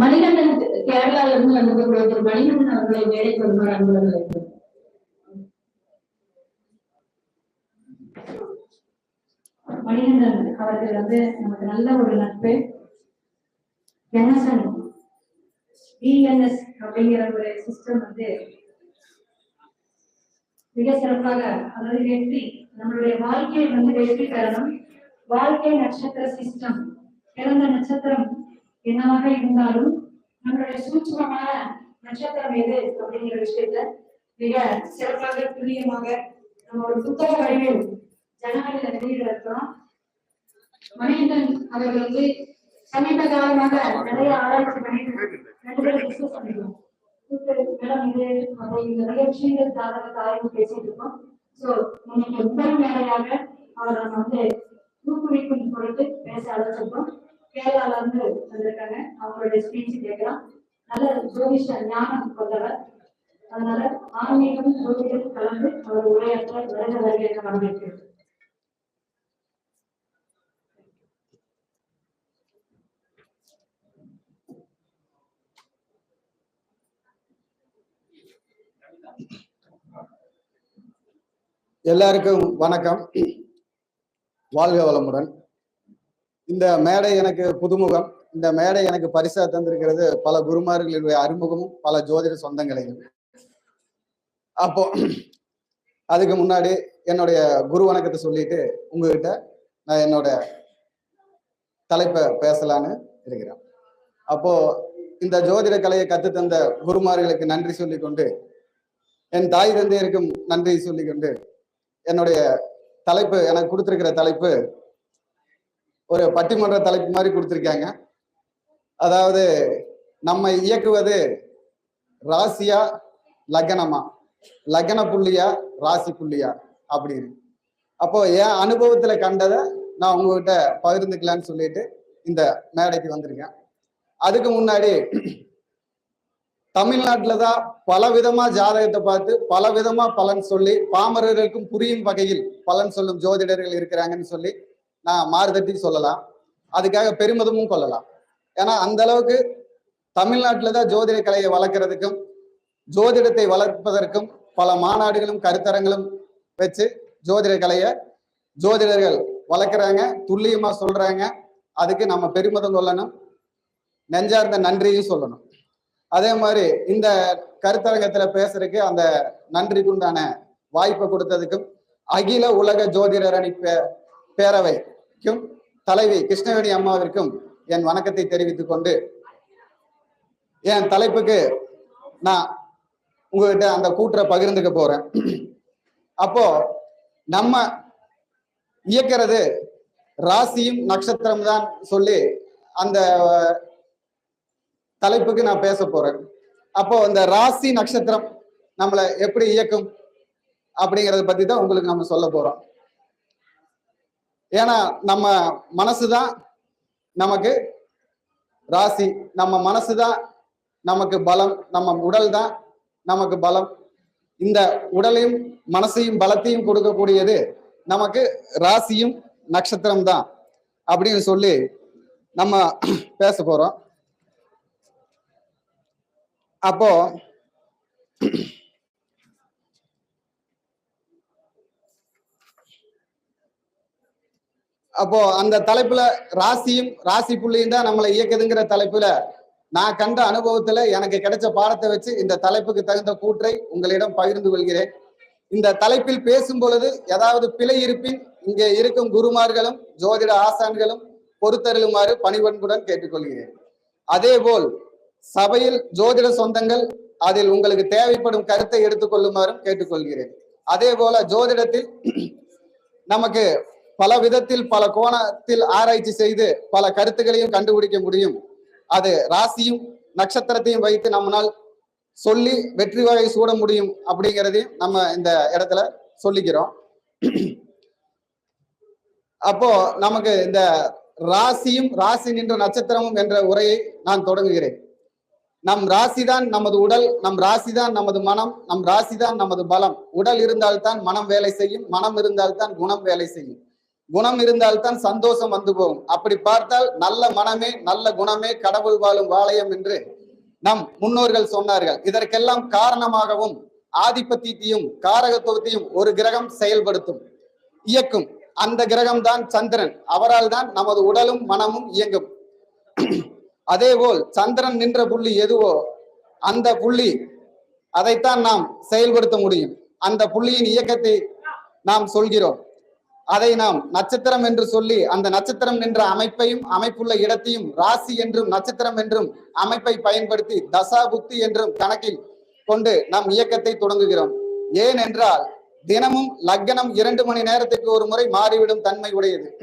மணிகண்டன் கேரளால இருந்து வந்திருக்கக்கூடிய திரு மணிகண்டன் அவர்களை வேலை வருமாறு அன்புடன் மணிகண்டன் அவர்கள் வந்து நமக்கு நல்ல ஒரு நட்பு. என்எஸ்என் டிஎன்எஸ் அப்படிங்கிற ஒரு சிஸ்டம் வந்து மிக சிறப்பாக அதாவது வெற்றி நம்மளுடைய வாழ்க்கையை வந்து வெற்றி பெறணும். வாழ்க்கை நட்சத்திர சிஸ்டம் பிறந்த நட்சத்திரம் என்னவாக இருந்தாலும் நம்மளுடைய சூட்சமான நட்சத்திரம் எது அப்படிங்கிற விஷயத்த மிக சிறப்பாக துல்லியமாக நம்ம ஒரு புத்தக வடிவில் ஜனவரியில வெளியிட இருக்கிறோம் மணிகண்டன் அவர்கள் வந்து சமீப காலமாக நிறைய ஆராய்ச்சி பண்ணி ரெண்டு பேரும் டிஸ்கஸ் பண்ணிருக்கோம் மேடம் இது நம்ம இந்த நிகழ்ச்சியில் சாதக ஆய்வு பேசிட்டு இருக்கோம். சோ இன்னைக்கு முதல் வேலையாக அவரை நம்ம வந்து ஊக்குவிக்கும் பொருட்டு பேச அழைச்சிருக்கோம் கேரளால இருந்து வந்திருக்காங்க. அவங்களுடைய ஸ்பீச் கேட்கலாம். நல்ல ஜோதிஷ ஞானம் கொண்டவர். அதனால ஆன்மீகம் ஜோதிடம் கலந்து அவர் உரையாற்ற வருக வருகை என எல்லாருக்கும் வணக்கம். வாழ்க வளமுடன். இந்த மேடை எனக்கு புதுமுகம். இந்த மேடை எனக்கு பரிசா தந்திருக்கிறது பல குருமார்களுடைய அறிமுகமும் பல ஜோதிட சொந்தங்களையும். அப்போ அதுக்கு முன்னாடி என்னுடைய குரு வணக்கத்தை சொல்லிட்டு உங்ககிட்ட நான் என்னோட தலைப்பை பேசலான்னு இருக்கிறேன். அப்போ இந்த ஜோதிட கலையை கற்றுத்தந்த குருமார்களுக்கு நன்றி சொல்லிக்கொண்டு என் தாய் தந்தையருக்கும் நன்றி சொல்லிக்கொண்டு என்னுடைய தலைப்பு எனக்கு கொடுத்திருக்கிற தலைப்பு ஒரு பட்டிமன்ற தலைப்பு மாதிரி கொடுத்துருக்காங்க. அதாவது நம்ம இயக்குவது ராசியா லக்னமா? லக்ன புள்ளியா ராசி புள்ளியா அப்படின்னு. அப்போ என் அனுபவத்துல கண்டதை நான் உங்ககிட்ட பகிர்ந்துக்கலான்னு சொல்லிட்டு இந்த மேடைக்கு வந்திருக்கேன். அதுக்கு முன்னாடி தமிழ்நாட்டில் தான் பல விதமா ஜாதகத்தை பார்த்து பல விதமா பலன் சொல்லி பாமரர்களுக்கும் புரியும் வகையில் பலன் சொல்லும் ஜோதிடர்கள் இருக்கிறாங்கன்னு சொல்லி நான் மாறுதட்டி சொல்லலாம். அதுக்காக பெருமிதமும் கொள்ளலாம். ஏன்னா அந்த அளவுக்கு தமிழ்நாட்டில் தான் ஜோதிட கலையை வளர்க்கறதுக்கும் ஜோதிடத்தை வளர்ப்பதற்கும் பல மாநாடுகளும் கருத்தரங்களும் வச்சு ஜோதிட கலையை ஜோதிடர்கள் வளர்க்குறாங்க துல்லியமாக சொல்கிறாங்க அதுக்கு நம்ம பெருமிதம் சொல்லணும் நெஞ்சார்ந்த நன்றியும் சொல்லணும். அதே மாதிரி இந்த கருத்தரங்கத்தில் பேசுறதுக்கு அந்த நன்றிக்குண்டான வாய்ப்பை கொடுத்ததுக்கும் அகில உலக ஜோதிடர் அனுப்ப பேரவைக்கும் தலைவி கிருஷ்ணவேணி அம்மாவிற்கும் என் வணக்கத்தை தெரிவித்துக் கொண்டு என் தலைப்புக்கு நான் உங்ககிட்ட அந்த கூற்றை பகிர்ந்துக்க போறேன். அப்போ நம்ம இயக்கிறது ராசியும் நட்சத்திரம் தான் சொல்லி அந்த தலைப்புக்கு நான் பேச போறேன். அப்போ இந்த ராசி நட்சத்திரம் நம்மளை எப்படி இயக்கும் அப்படிங்கறத பத்தி தான் உங்களுக்கு நம்ம சொல்ல போறோம். ஏன்னா நம்ம மனசுதான் நமக்கு ராசி. நம்ம மனசுதான் நமக்கு பலம். நம்ம உடல் தான் நமக்கு பலம். இந்த உடலையும் மனசையும் பலத்தையும் கொடுக்கக்கூடியது நமக்கு ராசியும் நட்சத்திரம் தான் அப்படின்னு சொல்லி நம்ம பேச போறோம். அப்போ அப்போ அந்த தலைப்புல ராசியும் ராசி புள்ளியும் தான் நம்மளை இயக்குதுங்கிற தலைப்புல நான் கண்ட அனுபவத்துல எனக்கு கிடைச்ச பாடத்தை வச்சு இந்த தலைப்புக்கு தகுந்த கூற்றை உங்களிடம் பகிர்ந்து கொள்கிறேன். இந்த தலைப்பில் பேசும் பொழுது ஏதாவது பிழை இருப்பின் இங்கே இருக்கும் குருமார்களும் ஜோதிட ஆசான்களும் பொறுத்தருளுமாறு பணிவன்புடன் கேட்டுக்கொள்கிறேன். அதேபோல் சபையில் ஜோதிட சொந்தங்கள் அதில் உங்களுக்கு தேவைப்படும் கருத்தை எடுத்துக்கொள்ளுமாறும் கேட்டுக்கொள்கிறேன். அதே போல ஜோதிடத்தில் நமக்கு பல விதத்தில் பல கோணத்தில் ஆராய்ச்சி செய்து பல கருத்துக்களையும் கண்டுபிடிக்க முடியும். அது ராசியும் நட்சத்திரத்தையும் வைத்து நம்மளால் சொல்லி வெற்றி வகை சூட முடியும் அப்படிங்கிறதையும் நம்ம இந்த இடத்துல சொல்லிக்கிறோம். அப்போ நமக்கு இந்த ராசியும் ராசி நின்ற நட்சத்திரமும் என்ற உரையை நான் தொடங்குகிறேன். நம் ராசிதான் நமது உடல் நம் ராசிதான் நமது மனம் நம் ராசிதான் நமது பலம். உடல் இருந்தால்தான் மனம் வேலை செய்யும் மனம் இருந்தால்தான் குணம் வேலை செய்யும். குணம் இருந்தால்தான் சந்தோஷம் வந்து போகும். அப்படி பார்த்தால் நல்ல மனமே நல்ல குணமே கடவுள் வாழும் வாளையம் என்று நம் முன்னோர்கள் சொன்னார்கள். இதற்கெல்லாம் காரணமாகவும் ஆதிபத்தியத்தையும் காரகத்துவத்தையும் ஒரு கிரகம் செயல்படுத்தும் இயக்கும். அந்த கிரகம் தான் சந்திரன். அவரால் தான் நமது உடலும் மனமும் இயங்கும். அதேபோல் சந்திரன் நின்ற புள்ளி எதுவோ அந்த புள்ளி அதைத்தான் நாம் செயல்படுத்த முடியும். அந்த புள்ளியின் இயக்கத்தை நாம் சொல்கிறோம். அதை நாம் நட்சத்திரம் என்று சொல்லி அந்த நட்சத்திரம் நின்ற அமைப்பையும் அமைப்புள்ள இடத்தையும் ராசி என்றும் நட்சத்திரம் என்றும் அமைப்பை பயன்படுத்தி தசா புத்தி என்றும் கணக்கில் கொண்டு நம் இயக்கத்தை தொடங்குகிறோம். ஏனென்றால் தினமும் லக்னம் இரண்டு மணி நேரத்துக்கு ஒரு முறை மாறிவிடும் தன்மை உடையது.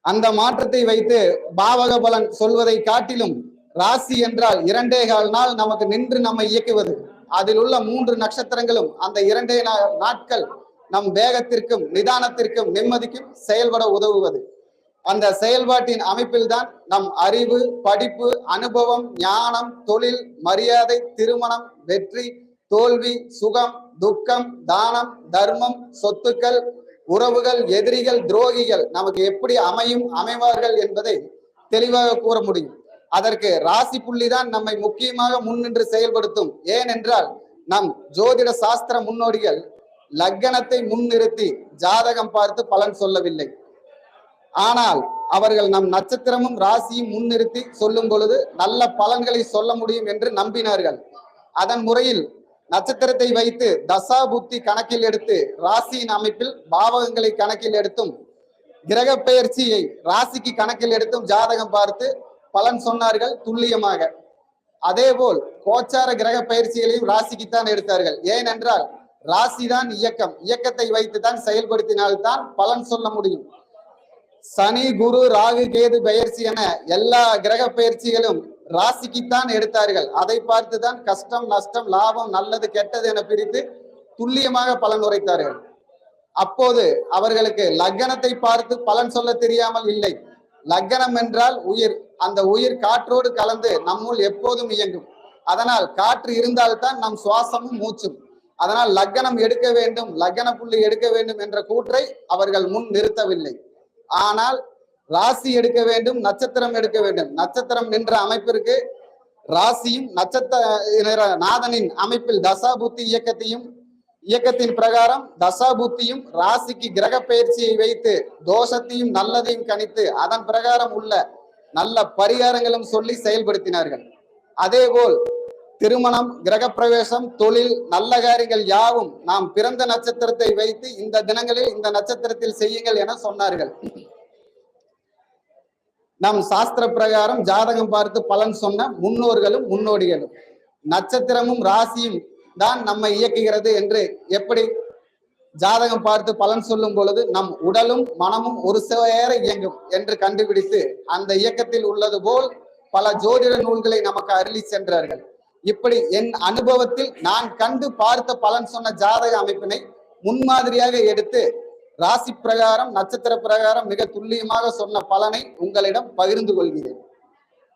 அந்த மாற்றத்தை வைத்து பாவக பலன் சொல்வதை காட்டிலும் ராசி என்றால் இரண்டே கால் நாள் நமக்கு நின்று நம்மை இயக்குவது. அதில் உள்ள மூன்று நட்சத்திரங்களும் அந்த இரண்டே நா- நாட்கள் நம் வேகத்திற்கும் நிதானத்திற்கும் நிம்மதிக்கும் செயல்பட உதவுவது. அந்த செயல்பாட்டின் அமைப்பில்தான் நம் அறிவு படிப்பு அனுபவம் ஞானம் தொழில் மரியாதை திருமணம் வெற்றி தோல்வி சுகம் துக்கம் தானம் தர்மம் சொத்துக்கள் உறவுகள் எதிரிகள் துரோகிகள் நமக்கு எப்படி அமையும் அமைவார்கள் என்பதை தெளிவாக கூற முடியும். அதற்கு ராசி புள்ளிதான் நம்மை முக்கியமாக முன்னின்று செயல்படுத்தும். ஏனென்றால் நம் ஜோதிட சாஸ்திர முன்னோடிகள் லக்கணத்தை முன்னிறுத்தி ஜாதகம் பார்த்து பலன் சொல்லவில்லை. ஆனால் அவர்கள் நம் நட்சத்திரமும் ராசியும் முன்னிறுத்தி சொல்லும் பொழுது நல்ல பலன்களை சொல்ல முடியும் என்று நம்பினார்கள். அதன் முறையில் நட்சத்திரத்தை வைத்து தசா புத்தி கணக்கில் எடுத்து ராசியின் அமைப்பில் பாவகங்களை கணக்கில் எடுத்தும் கிரக பெயர்ச்சியை ராசிக்கு கணக்கில் எடுத்தும் ஜாதகம் பார்த்து பலன் சொன்னார்கள் துல்லியமாக. அதேபோல் கோச்சார கிரக பயிற்சிகளையும் ராசிக்குத்தான் எடுத்தார்கள். ஏனென்றால் ராசிதான் இயக்கம். இயக்கத்தை வைத்து தான் செயல்படுத்தினால்தான் பலன் சொல்ல முடியும். சனி குரு ராகு கேது பெயர்ச்சி என எல்லா கிரக பயிற்சிகளும் ராசிக்குத்தான் எடுத்தார்கள். அதை பார்த்துதான் கஷ்டம் நஷ்டம் லாபம் நல்லது கெட்டது என பிரித்து துல்லியமாக பலன் உரைத்தார்கள். அப்போது அவர்களுக்கு லக்கணத்தை பார்த்து பலன் சொல்ல தெரியாமல் இல்லை. லக்கணம் என்றால் உயிர். அந்த உயிர் காற்றோடு கலந்து நம்முள் எப்போதும் இயங்கும். அதனால் காற்று இருந்தால்தான் நம் சுவாசமும் மூச்சும். அதனால் லக்கணம் எடுக்க வேண்டும் லக்கண புள்ளி எடுக்க வேண்டும் என்ற கூற்றை அவர்கள் முன் நிறுத்தவில்லை. ஆனால் ராசி எடுக்க வேண்டும் நட்சத்திரம் எடுக்க வேண்டும். நட்சத்திரம் நின்ற அமைப்பிற்கு ராசியும் நட்சத்திர நாதனின் அமைப்பில் தசாபுத்தி இயக்கத்தையும் இயக்கத்தின் பிரகாரம் தசாபுத்தியும் ராசிக்கு கிரக பயிற்சியை வைத்து தோஷத்தையும் நல்லதையும் கணித்து அதன் பிரகாரம் உள்ள நல்ல பரிகாரங்களும் சொல்லி செயல்படுத்தினார்கள். அதேபோல் திருமணம் கிரகப்பிரவேசம் தொழில் நல்ல காரியங்கள் யாவும் நாம் பிறந்த நட்சத்திரத்தை வைத்து இந்த தினங்களில் இந்த நட்சத்திரத்தில் செய்யுங்கள் என சொன்னார்கள். நம் சாஸ்திர பிரகாரம் ஜாதகம் பார்த்து பலன் சொன்ன முன்னோர்களும் முன்னோடிகளும் நட்சத்திரமும் ராசியும் தான் நம்மை இயக்குகிறது என்று எப்படி? ஜாதகம் பார்த்து பலன் சொல்லும் பொழுது நம் உடலும் மனமும் ஒரு சேர இயங்கும் என்று கண்டுபிடித்து அந்த இயக்கத்தில் உள்ளது போல் பல ஜோதிட நூல்களை நமக்கு அருளி சென்றார்கள். இப்படி என் அனுபவத்தில் நான் கண்டு பார்த்த பலன் சொன்ன ஜாதக அமைப்பினை முன்மாதிரியாக எடுத்து ராசி பிரகாரம் நட்சத்திர பிரகாரம் மிக துல்லியமாக சொன்ன பலனை உங்களிடம் பகிர்ந்து கொள்கிறேன்.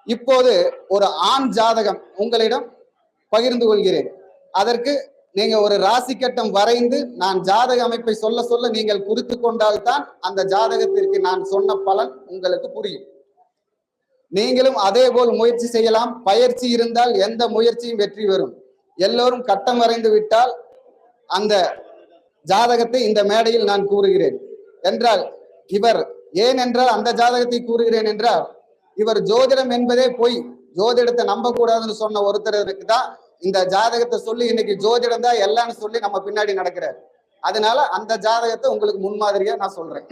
இப்போது ஒரு ஆண் ஜாதகம் உங்களிடம் பகிர்ந்து கொள்கிறேன். அதற்கு நீங்க ஒரு ராசி கட்டம் வரைந்து நான் ஜாதக அமைப்பை சொல்ல சொல்ல நீங்கள் குறித்து கொண்டால்தான் அந்த ஜாதகத்திற்கு நான் சொன்ன பலன் உங்களுக்கு புரியும். நீங்களும் அதே போல் முயற்சி செய்யலாம். பயிற்சி இருந்தால் எந்த முயற்சியும் வெற்றி பெறும். எல்லோரும் கட்டம் வரைந்து விட்டால் அந்த ஜாதகத்தை இந்த மேடையில் நான் கூறுகிறேன். என்றால் இவர் ஏன் என்றால் அந்த ஜாதகத்தை கூறுகிறேன் என்றால் இவர் ஜோதிடம் என்பதே போய். ஜோதிடத்தை நம்ப கூடாதுன்னு சொன்ன ஒருத்தருக்கு தான் இந்த ஜாதகத்தை சொல்லி இன்னைக்கு ஜோதிடம் தான் எல்லாம்னு சொல்லி நம்ம பின்னாடி நடக்கிறார். அதனால அந்த ஜாதகத்தை உங்களுக்கு முன்மாதிரியா நான் சொல்றேன்.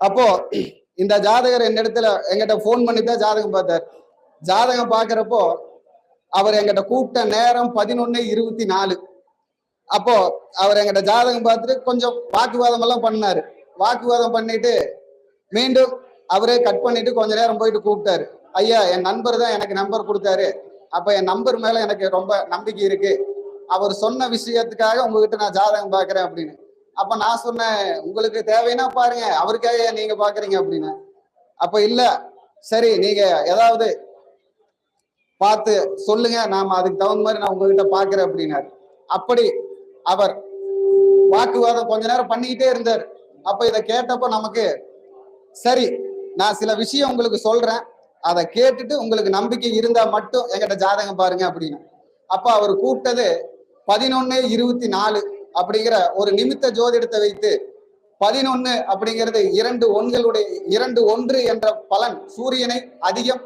அப்போ இந்த ஜாதகர் என் இடத்துல எங்கிட்ட ஃபோன் பண்ணி தான் ஜாதகம் பார்த்தார். ஜாதகம் பார்க்குறப்போ அவர் எங்கிட்ட கூப்பிட்ட நேரம் பதினொன்னு இருபத்தி நாலு அப்போ அவர் எங்கிட்ட ஜாதகம் பார்த்துட்டு கொஞ்சம் வாக்குவாதம் எல்லாம் பண்ணாரு. வாக்குவாதம் பண்ணிட்டு மீண்டும் அவரே கட் பண்ணிட்டு கொஞ்ச நேரம் போயிட்டு கூப்பிட்டாரு. ஐயா என் நண்பர் தான் எனக்கு நம்பர் கொடுத்தாரு. அப்ப என் நம்பர் மேல எனக்கு ரொம்ப நம்பிக்கை இருக்கு. அவர் சொன்ன விஷயத்துக்காக உங்ககிட்ட நான் ஜாதகம் பாக்குறேன் அப்படின்னு. அப்ப நான் சொன்னேன் உங்களுக்கு தேவைன்னா பாருங்க அவருக்காக நீங்க பாக்குறீங்க அப்படின்னு. அப்ப இல்ல சரி நீங்க ஏதாவது பார்த்து சொல்லுங்க நாம அதுக்கு தகுந்த மாதிரி நான் உங்ககிட்ட பாக்குறேன் அப்படின்னாரு. அப்படி அவர் வாக்குவாதம் கொஞ்ச நேரம் பண்ணிக்கிட்டே இருந்தார். அப்ப இதை கேட்டப்ப நமக்கு சரி நான் சில விஷயம் உங்களுக்கு சொல்றேன். அதை கேட்டுட்டு உங்களுக்கு நம்பிக்கை இருந்தா மட்டும் என்கிட்ட ஜாதகம் பாருங்க அப்படின்னு. அப்ப அவர் கூப்பிட்டது பதினொன்னு இருபத்தி நாலு. அப்படிங்கிற ஒரு நிமித்த ஜோதிடத்தை வைத்து பதினொன்னு அப்படிங்கிறது இரண்டு ஒன்களுடைய இரண்டு ஒன்று என்ற பலன் சூரியனை அதிகம்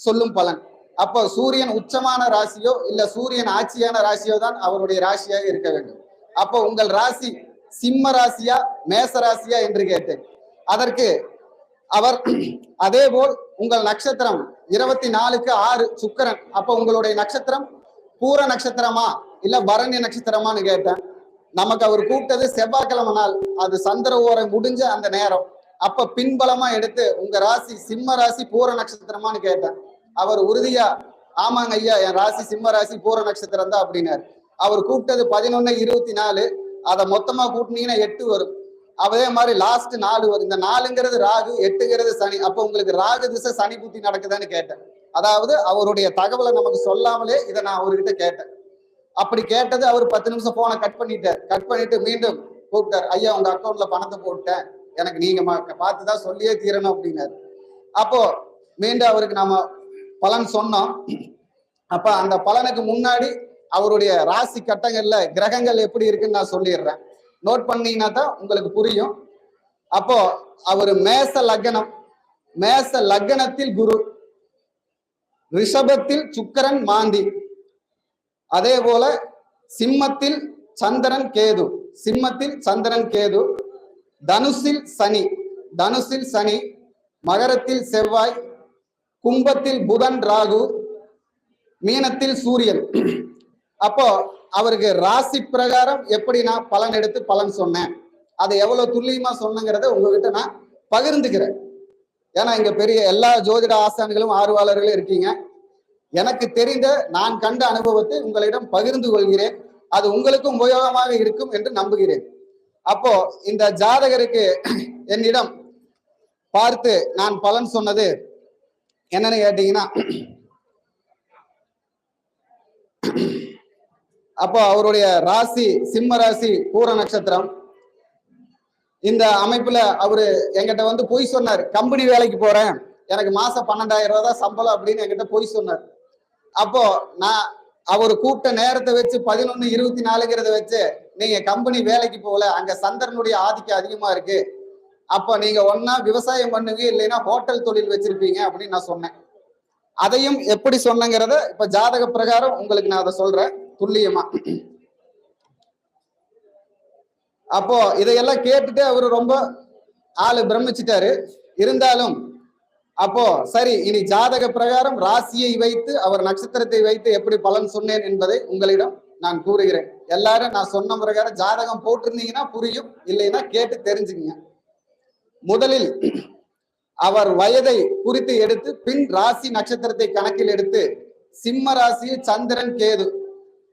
சொல்லும் பலன். அப்போ சூரியன் உச்சமான ராசியோ இல்ல சூரியன் ஆட்சியான ராசியோ தான் அவருடைய ராசியாக இருக்க வேண்டும். அப்போ உங்கள் ராசி சிம்ம ராசியா மேச ராசியா என்று கேட்டேன். அதற்கு அவர் அதே போல் உங்கள் நட்சத்திரம் இருபத்தி நாலுக்கு ஆறு சுக்கரன். அப்ப உங்களுடைய நட்சத்திரம் பூர நட்சத்திரமா இல்ல பரணி நட்சத்திரமான்னு கேட்டேன். நமக்கு அவர் கூப்பிட்டது செவ்வாய்க்கிழமை நாள். அது சந்திர ஓரை முடிஞ்ச அந்த நேரம். அப்ப பின்பலமா எடுத்து உங்க ராசி சிம்ம ராசி பூர நட்சத்திரமான்னு கேட்டேன். அவர் உறுதியா ஆமாங்க ஐயா என் ராசி சிம்ம ராசி பூர நட்சத்திரம் தான் அப்படின்னாரு. அவர் கூப்பிட்டது பதினொன்னு இருபத்தி நாலு. அதை மொத்தமா கூட்டினீங்கன்னா எட்டு வரும். அதே மாதிரி லாஸ்ட் நாலு வரும். இந்த நாலுங்கிறது ராகு எட்டுங்கிறது சனி. அப்ப உங்களுக்கு ராகு திசை சனி புத்தி நடக்குதான்னு கேட்டேன். அதாவது அவருடைய தகவலை நமக்கு சொல்லாமலே இதை நான் அவர்கிட்ட கேட்டேன். அப்படி கேட்டது அவர் பத்து நிமிஷம் போனை கட் பண்ணிட்டார். கட் பண்ணிட்டு மீண்டும் கூப்பிட்டார். ஐயா உங்க அக்கௌண்ட்ல பணத்தை போட்டேன் எனக்கு நீங்க பார்த்துதான் சொல்லியே தீரணும் அப்படின்னாரு. அப்போ மீண்டும் அவருக்கு நாம பலன் சொன்னோம். அப்ப அந்த பலனுக்கு முன்னாடி அவருடைய ராசி கட்டங்கள்ல கிரகங்கள் எப்படி இருக்குன்னு நான் சொல்லிடுறேன். நோட் பண்ணீங்கன்னா தான் உங்களுக்கு புரியும். அப்போ அவர் மேச லக்னம் மேச லக்னத்தில் குரு ரிஷபத்தில் சுக்கரன் மாந்தி. அதே போல சிம்மத்தில் சந்திரன் கேது சிம்மத்தில் சந்திரன் கேது தனுசில் சனி தனுசில் சனி மகரத்தில் செவ்வாய் கும்பத்தில் புதன் ராகு மீனத்தில் சூரியன். அப்போ அவருக்கு ராசி பிரகாரம் எப்படி நான் பலன் எடுத்து பலன் சொன்னேன்? அதை எவ்வளவு துல்லியமா சொன்னங்கிறத உங்ககிட்ட நான் பகிர்ந்துக்கிறேன். ஏன்னா இங்க பெரிய எல்லா ஜோதிட ஆசான்களும் ஆர்வலர்களும் இருக்கீங்க. எனக்கு தெரிந்த நான் கண்ட அனுபவத்தை உங்களிடம் பகிர்ந்து கொள்கிறேன். அது உங்களுக்கும் உபயோகமாக இருக்கும் என்று நம்புகிறேன். அப்போ இந்த ஜாதகருக்கு என்னிடம் பார்த்து நான் பலன் சொன்னது என்னன்னு கேட்டீங்கன்னா அப்போ அவருடைய ராசி சிம்ம ராசி பூர நட்சத்திரம். இந்த அமைப்புல அவரு எங்கிட்ட வந்து பொய் சொன்னார். கம்பெனி வேலைக்கு போறேன். எனக்கு மாசம் பன்னெண்டாயிரம் ரூபாய் தான் சம்பளம் அப்படின்னு என்கிட்ட பொய் சொன்னார். அப்போ நான் அவர் கூப்பிட்ட நேரத்தை வச்சு பதினொன்னு இருபத்தி நாலுங்கிறத வச்சு நீங்க கம்பெனி வேலைக்கு போகல அங்க சந்திரனுடைய ஆதிக்கம் அதிகமா இருக்கு. அப்போ நீங்க ஒன்னா விவசாயம் பண்ணுங்க இல்லைன்னா ஹோட்டல் தொழில் வச்சிருப்பீங்க அப்படின்னு நான் சொன்னேன். அதையும் எப்படி சொன்னங்கிறத இப்ப ஜாதக பிரகாரம் உங்களுக்கு நான் அதை சொல்றேன் துல்லியமா. அப்போ இதையெல்லாம் கேட்டுட்டு அவரு ரொம்ப ஆளு பிரமிச்சிட்டாரு. இருந்தாலும் அப்போ சரி இனி ஜாதக பிரகாரம் ராசியை வைத்து அவர் நட்சத்திரத்தை வைத்து எப்படி பலன் சொன்னேன் என்பதை உங்களிடம் நான் கூறுகிறேன். எல்லாரும் நான் சொன்ன பிரகாரம் ஜாதகம் போட்டிருந்தீங்கன்னா புரியும் இல்லைன்னா கேட்டு தெரிஞ்சுக்கங்க. முதலில் அவர் வயதை குறித்து எடுத்து பின் ராசி நட்சத்திரத்தை கணக்கில் எடுத்து சிம்ம ராசியில் சந்திரன் கேது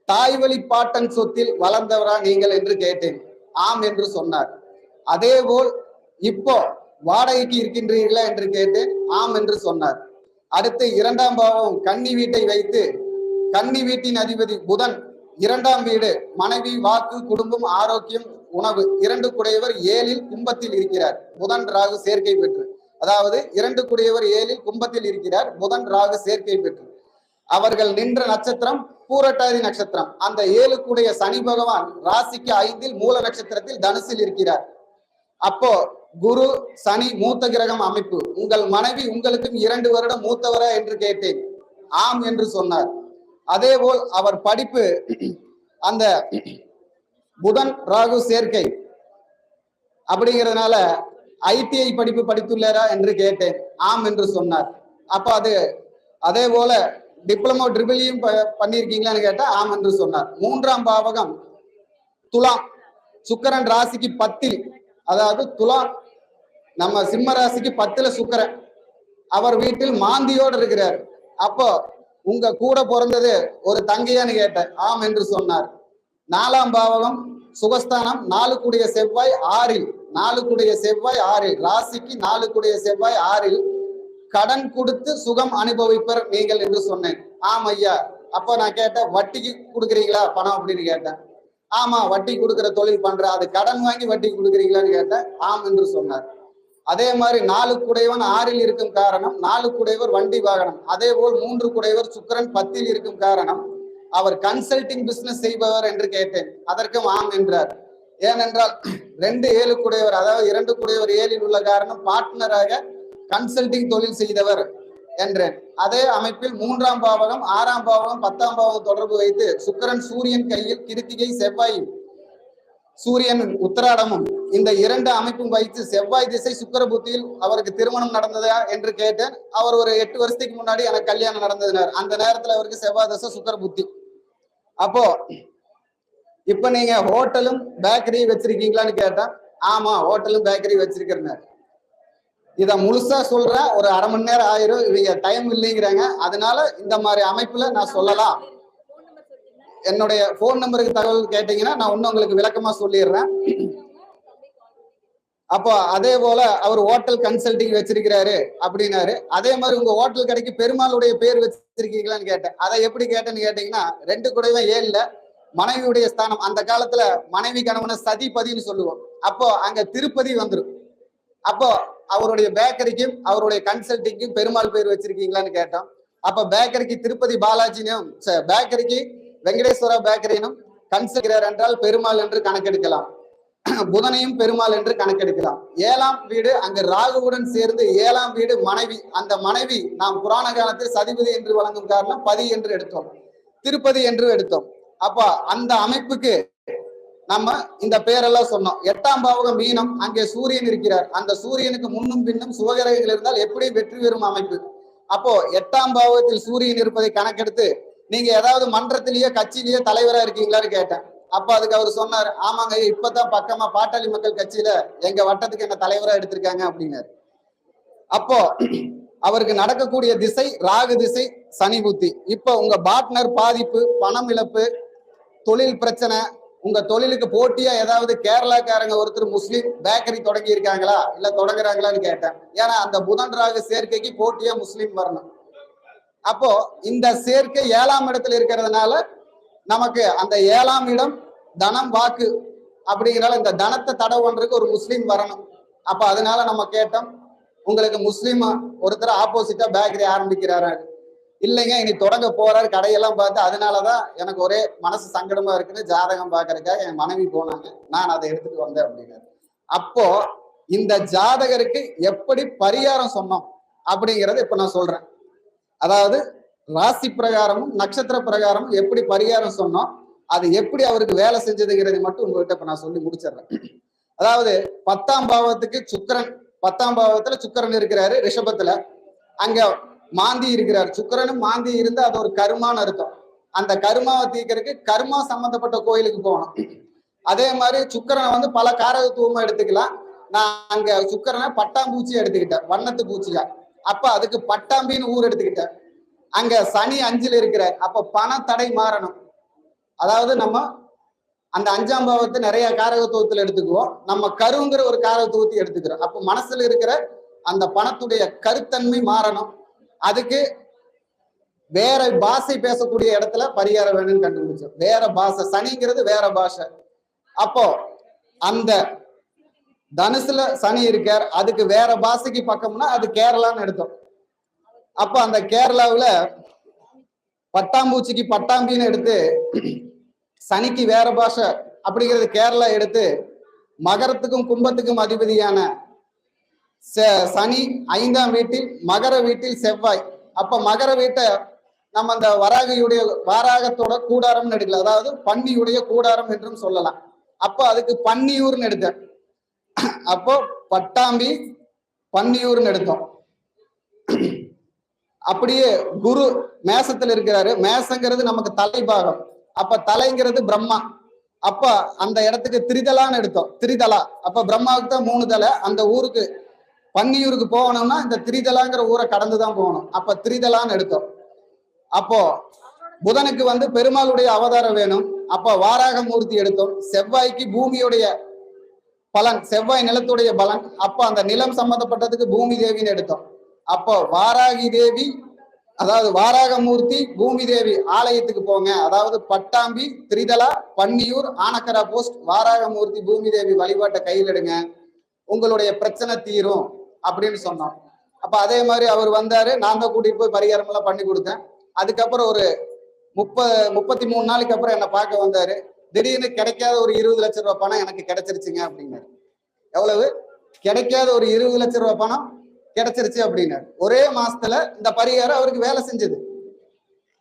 தாய் வழி பாட்டன் சொத்தில் வளர்ந்தவரா நீங்கள் என்று கேட்டேன். ஆம் என்று சொன்னார். அதேபோல் இப்போ வாடகைக்கு இருக்கின்றீர்களா என்று கேட்டு ஆம் என்று சொன்னார். அடுத்து இரண்டாம் பாவம் கன்னி வீட்டை வைத்து கன்னி வீட்டின் அதிபதி புதன் இரண்டாம் வீடு மனைவி வாக்கு குடும்பம் ஆரோக்கியம் உணவு இரண்டு குடையவர் ஏழில் கும்பத்தில் இருக்கிறார். புதன் ராகு சேர்க்கை பெற்று. அதாவது இரண்டு குடையவர் ஏழில் கும்பத்தில் இருக்கிறார் புதன் ராகு சேர்க்கை பெற்று. அவர்கள் நின்ற நட்சத்திரம் பூரட்டாதி நட்சத்திரம். அந்த ஏழுக்குடைய சனி பகவான் ராசிக்கு ஐந்தில் மூல நட்சத்திரத்தில் தனுசில் இருக்கிறார். அப்போ குரு சனி மூத்த கிரகம் அமைப்பு. உங்கள் மனைவி உங்களுக்கும் இரண்டு வருடம் மூத்தவரா என்று கேட்டேன். ஆம் என்று சொன்னார். அதேபோல் அவர் படிப்பு அந்த புதன் ராகு சேர்க்கை அப்படிங்கிறதுனால ஐடிஐ படிப்பு படித்துள்ளாரா என்று கேட்டேன். ஆம் என்று சொன்னார். அப்ப அது அதே போல டிப்ளமோ ட்ரிபிளியும் பண்ணியிருக்கீங்களான்னு கேட்டா ஆம் என்று சொன்னார். மூன்றாம் பாவகம் துலாம். சுக்கரன் ராசிக்கு பத்தில். அதாவது துலாம் நம்ம சிம்ம ராசிக்கு பத்துல சுக்கிரன். அவர் வீட்டில் மாந்தியோடு இருக்கிறார். அப்போ உங்க கூட பிறந்தது ஒரு தங்கையான்னு கேட்டேன். ஆம் என்று சொன்னார். நாலாம் பாவகம் சுகஸ்தானம் நாலு கூடிய செவ்வாய் ஆறில் நாலு கூடிய செவ்வாய் ஆறில். ராசிக்கு நாலு கூடிய செவ்வாய் ஆறில். கடன் கொடுத்து சுகம் அனுபவிப்பர் நீங்கள் என்று சொன்னேன். ஆம் ஐயா. அப்போ நான் கேட்டேன் வட்டிக்கு கொடுக்குறீங்களா பணம் அப்படின்னு கேட்டேன். ஆமா வட்டி கொடுக்குற தொழில் பண்ற அது கடன் வாங்கி வட்டி கொடுக்குறீங்களான்னு கேட்டேன். ஆம் என்று சொன்னார். அதே மாதிரி நாலு குடைவன் ஆறில் இருக்கும் காரணம் நாலு குடைவர் வண்டி வாகனம். அதே போல் மூன்று குடைவர் சுக்கிரன் பத்தில் இருக்கும் காரணம் அவர் கன்சல்டிங் பிசினஸ் செய்பவர் என்று கேட்டேன். அதற்கும் ஆம் என்றார். ஏனென்றால் ரெண்டு ஏழு குடையவர் அதாவது இரண்டு குடையவர் ஏழில் உள்ள காரணம் பார்ட்னராக கன்சல்டிங் தொழில் செய்தவர் என்றேன். அதே அமைப்பில் மூன்றாம் பாவகம் ஆறாம் பாவகம் பத்தாம் பாவகம் தொடர்பு வைத்து சுக்கரன் சூரியன் கையில் கிருத்திகை செவ்வாய் சூரியன் உத்தராடமும் இந்த இரண்டு அமைப்பும் வைத்து செவ்வாய் திசை சுக்கர புத்தியில் அவருக்கு திருமணம் நடந்ததா என்று கேட்டேன். அவர் ஒரு எட்டு வருஷத்துக்கு முன்னாடி எனக்கு கல்யாணம் நடந்ததுனார். அந்த நேரத்துல அவருக்கு செவ்வாய் திசை சுக்கர புத்தி. அப்போ இப்ப நீங்க ஹோட்டலும் பேக்கரியும் வச்சிருக்கீங்களான்னு கேட்டா ஆமா ஹோட்டலும் பேக்கரி வச்சிருக்கிறேன் இத முழுசா சொல்றேன். ஒரு அரை மணி நேரம் ஆயிரும். இவங்க டைம் இல்லைங்கிறாங்க. அதனால இந்த மாதிரி அமைப்புல நான் சொல்லலாம். என்னுடைய போன் நம்பருக்கு தகவல் கேட்டீங்கன்னா நான் இன்னும் உங்களுக்கு விளக்கமா சொல்லிடுறேன். அப்போ அதே போல அவர் ஹோட்டல் கன்சல்டிங் வச்சிருக்கிறாரு அப்படின்னாரு. அதே மாதிரி உங்க ஹோட்டல் கடைக்கு பெருமாளுடைய பேர் வச்சிருக்கீங்களான்னு கேட்டேன். அதை எப்படி கேட்டேன்னு கேட்டீங்கன்னா ரெண்டு கூடவே ஏழுல மனைவியுடைய ஸ்தானம். அந்த காலத்துல மனைவி கணவனை சதிபதின்னு சொல்லுவோம். அப்போ அங்க திருப்பதி வந்துடும் அப்போ அவருடைய பேக்கரிக்கும் அவருடைய கன்சல்டிங்க்கும் பெருமாள் பேர் வச்சிருக்கீங்களான்னு கேட்டோம். அப்ப பேக்கரிக்கு திருப்பதி பாலாஜினும் பேக்கரிக்கு வெங்கடேஸ்வர பேக்கரியனும் கன்சல்கிறார் என்றால் பெருமாள் என்று கணக்கெடுக்கலாம். புதனையும் பெருமாள் என்று கணக்கெடுக்கலாம். ஏழாம் வீடு அங்கு ராகுவுடன் சேர்ந்து ஏழாம் வீடு மனைவி அந்த மனைவி நாம் புராண காலத்தில் சதிபதி என்று வழங்கும் காரணம் பதி என்று எடுத்தோம். திருப்பதி என்று எடுத்தோம். அப்ப அந்த அமைப்புக்கு நம்ம இந்த பெயரெல்லாம் சொன்னோம். எட்டாம் பாவக மீனம் அங்கே சூரியன் இருக்கிறார். அந்த சூரியனுக்கு முன்னும் பின்னும் சுபகிரகங்கள் இருந்தால் எப்படி வெற்றி பெறும் அமைப்பு. அப்போ எட்டாம் பாவகத்தில் சூரியன் இருப்பதை கணக்கெடுத்து நீங்க ஏதாவது மன்றத்திலேயே கட்சியிலேயே தலைவரா இருக்கீங்களான்னு கேட்டேன். அப்ப அதுக்கு அவர் சொன்னார் ஆமாங்க இப்பதான் பக்கமா பாட்டாளி மக்கள் கட்சியில எங்க வட்டத்துக்கு என்ன தலைவரா எடுத்திருக்காங்க அப்படின்னாரு. அப்போ அவருக்கு நடக்கக்கூடிய திசை ராகு திசை சனி புத்தி. இப்ப உங்க பார்ட்னர் பாதிப்பு பணம் இழப்பு தொழில் பிரச்சனை உங்க தொழிலுக்கு போட்டியா ஏதாவது கேரளாக்காரங்க ஒருத்தர் முஸ்லீம் பேக்கரி தொடங்கி இருக்காங்களா இல்ல தொடங்குறாங்களான்னு கேட்டேன். ஏன்னா அந்த புதன் ராகு சேர்க்கைக்கு போட்டியா முஸ்லீம் வரணும். அப்போ இந்த சேர்க்கை ஏழாம் இடத்துல இருக்கிறதுனால நமக்கு அந்த ஏழாம் இடம் தனம் வாக்கு அப்படிங்கிறனால இந்த தனத்தை தடை பண்றதுக்கு ஒரு முஸ்லீம் வரணும். அப்ப அதனால நம்ம கேட்டோம் உங்களுக்கு முஸ்லீம்? ஒருத்தர் ஆப்போசிட்டா பேக்கரி ஆரம்பிக்கிறாரு. இல்லைங்க இனி தொடங்க போறாரு கடையெல்லாம் பார்த்து அதனாலதான் எனக்கு ஒரே மனசு சங்கடமா இருக்குன்னு ஜாதகம் பாக்குறதுக்காக என் மனைவி போனாங்க. நான் அதை எடுத்துட்டு வந்தேன் அப்படிங்கிற அப்போ இந்த ஜாதகருக்கு எப்படி பரிகாரம் சொன்னோம் அப்படிங்கறத இப்ப நான் சொல்றேன். அதாவது ராசி பிரகாரமும் நட்சத்திர பிரகாரமும் எப்படி பரிகாரம் சொன்னோம் அது எப்படி அவருக்கு வேலை செஞ்சதுங்கிறது மட்டும் உங்ககிட்ட இப்ப நான் சொல்லி முடிச்சிடுறேன். அதாவது பத்தாம் பாவத்துக்கு சுக்கிரன் பத்தாம் பாவத்துல சுக்கரன் இருக்கிறாரு ரிஷபத்துல. அங்க மாந்தி இருக்கிறார். சுக்கரனும் மாந்தி இருந்து அது ஒரு கருமான்னு அர்த்தம். அந்த கருமாவை தீக்கிறதுக்கு கருமா சம்பந்தப்பட்ட கோயிலுக்கு போகணும். அதே மாதிரி சுக்கரனை வந்து பல காரகத்துவமா எடுத்துக்கலாம். நான் அங்க சுக்கிரனை பட்டாம்பூச்சி எடுத்துக்கிட்டேன் வண்ணத்து பூச்சியா. அப்ப அதுக்கு பட்டாம்பின்னு ஊர் எடுத்துக்கிட்ட அங்க சனி அஞ்சுல இருக்கிறார். அப்ப பண தடை மாறணும். அதாவது நம்ம அந்த அஞ்சாம் பாவத்தை நிறைய காரகத்துவத்துல எடுத்துக்குவோம். நம்ம கருங்கிற ஒரு காரகத்துவத்தை எடுத்துக்கிறோம். அப்ப மனசுல இருக்கிற அந்த பணத்துடைய கருத்தன்மை மாறணும். அதுக்கு வேற பாஷை பேசக்கூடிய இடத்துல பரிகாரம் வேணும்னு கண்டுபிடிச்சோம். வேற பாஷை. சனிங்கிறது வேற பாஷை. அப்போ அந்த தனுசுல சனி இருக்கார். அதுக்கு வேற பாஷைக்கு பக்கம்னா அது கேரளான்னு எடுத்தோம். அப்ப அந்த கேரளாவில் பட்டாம்பூச்சிக்கு பட்டாம்பின்னு எடுத்து சனிக்கு வேற பாஷை அப்படிங்கிறது கேரளா எடுத்து மகரத்துக்கும் கும்பத்துக்கும் அதிபதியான ச- சனி ஐந்தாம் வீட்டில் மகர வீட்டில் செவ்வாய். அப்ப மகர வீட்டை நம்ம அந்த வராகியுடைய வாராகத்தோட கூடாரம்னு எடுக்கல. அதாவது பன்னியுடைய கூடாரம் என்றும் சொல்லலாம். அப்போ அதுக்கு பன்னியூர்னு எடுத்தேன். அப்போ பட்டாம்பி பன்னியூர்னு எடுத்தோம். அப்படியே குரு மேசத்துல இருக்கிறாரு. மேசங்கிறது நமக்கு தலைபாகம். அப்ப தலைங்கிறது பிரம்மா. அப்ப அந்த இடத்துக்கு திரிதலான்னு எடுத்தோம். திரிதலா. அப்ப பிரம்மாவுக்கு தான் மூணு தலை. அந்த ஊருக்கு பன்னியூருக்கு போகணும்னா இந்த திரிதலாங்கிற ஊரை கடந்து தான் போகணும். அப்ப திரிதலான்னு எடுத்தோம். அப்போ புதனுக்கு வந்து பெருமாளுடைய அவதாரம் வேணும். அப்ப வாராக மூர்த்தி எடுத்தோம். செவ்வாய்க்கு பூமியுடைய பலன் செவ்வாய் நிலத்துடைய பலன். அப்போ அந்த நிலம் சம்பந்தப்பட்டதுக்கு பூமி தேவின்னு எடுத்தோம். அப்போ வாராகி தேவி அதாவது வாராகமூர்த்தி பூமி தேவி ஆலயத்துக்கு போங்க. அதாவது பட்டாம்பி திரிதலா பன்னியூர் ஆனக்கரா போஸ்ட் வாராகமூர்த்தி பூமி தேவி வழிபாட்டை கையில் எடுங்க. உங்களுடைய பிரச்சனை தீரும் அப்படின்னு சொன்னோம். அப்ப அதே மாதிரி அவர் வந்தாரு. நான் தான் கூட்டிட்டு போய் பரிகாரம் எல்லாம் பண்ணி கொடுத்தேன். அதுக்கப்புறம் ஒரு முப்ப முப்பத்தி மூணு நாளைக்கு அப்புறம் என்னை பார்க்க வந்தாரு. திடீர்னு கிடைக்காத ஒரு இருபது லட்ச ரூபாய் பணம் எனக்கு கிடைச்சிருச்சுங்க அப்படின்னாரு. எவ்வளவு? கிடைக்காத ஒரு இருபது லட்சம் ரூபாய் பணம் கிடைச்சிருச்சு அப்படின்னாரு. ஒரே மாசத்துல இந்த பரிகாரம் அவருக்கு வேலை செஞ்சது.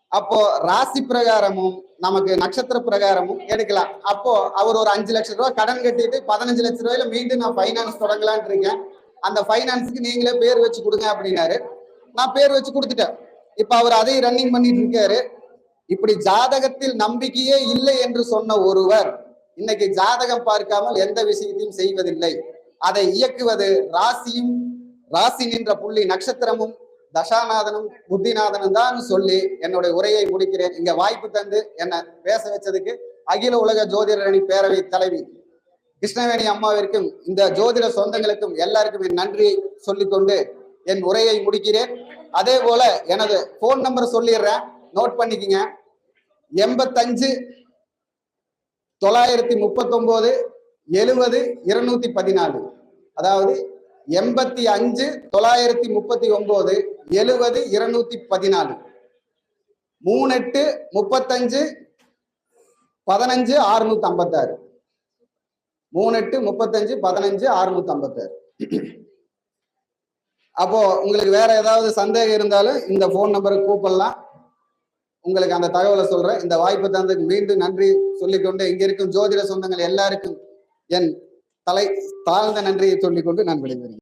அப்போ ராசி பிரகாரமும் நமக்கு நட்சத்திர பிரகாரமும் எடுக்கலாம். அப்போ அவர் ஒரு அஞ்சு லட்சம் ரூபாய் கடன் கட்டிட்டு பதினஞ்சு லட்ச ரூபாயில மீண்டும் நான் ஃபைனான்ஸ் தொடங்கலான் இருக்கேன். அந்த ஃபைனான்ஸுக்கு நீங்களே பேர் வச்சு கொடுங்க அப்படின்னாரு. நான் பேர் வச்சு கொடுத்துட்டேன். இப்ப அவர் அதையும் ரன்னிங் பண்ணிட்டு இருக்காரு. இப்படி ஜாதகத்தில் நம்பிக்கையே இல்லை என்று சொன்ன ஒருவர் இன்னைக்கு ஜாதகம் பார்க்காமல் எந்த விஷயத்தையும் செய்வதில்லை. அதை இயக்குவது ராசியும் ராசி நின்ற புள்ளி நட்சத்திரமும் தசாநாதனும் புத்திநாதனும் தான் சொல்லி என்னுடைய உரையை முடிக்கிறேன். இங்க வாய்ப்பு தந்து என்ன பேச வச்சதுக்கு அகில உலக ஜோதிடரணி பேரவை தலைவி கிருஷ்ணவேணி அம்மாவிற்கும் இந்த ஜோதிட சொந்தங்களுக்கும் எல்லாருக்கும் என் நன்றியை சொல்லிக்கொண்டு என் உரையை முடிக்கிறேன். அதே போல எனது போன் நம்பர் சொல்லிடுறேன். நோட் பண்ணிக்கங்க. எண்பத்தஞ்சு தொள்ளாயிரத்தி முப்பத்தொம்போது எழுபது இருநூத்தி பதினாலு. அதாவது எண்பத்தி அஞ்சு தொள்ளாயிரத்தி முப்பத்தி ஒன்பது எழுபது இருநூத்தி பதினாலு. மூணு எட்டு முப்பத்தஞ்சு பதினஞ்சு அறுநூத்தி ஐம்பத்தாறு மூணு எட்டு முப்பத்தஞ்சு பதினஞ்சு அறுநூத்தி ஐம்பத்தாறு அப்போ உங்களுக்கு வேற ஏதாவது சந்தேகம் இருந்தாலும் இந்த போன் நம்பருக்கு கூப்பிடலாம். உங்களுக்கு அந்த தகவலை சொல்றேன். இந்த வாய்ப்பு தந்ததுக்கு மீண்டும் நன்றி சொல்லிக்கொண்டு இங்க இருக்கும் ஜோதிட சொந்தங்கள் எல்லாருக்கும் என் தலை தாழ்ந்த நன்றியை சொல்லிக்கொண்டு நான் விடைபெறுகிறேன்.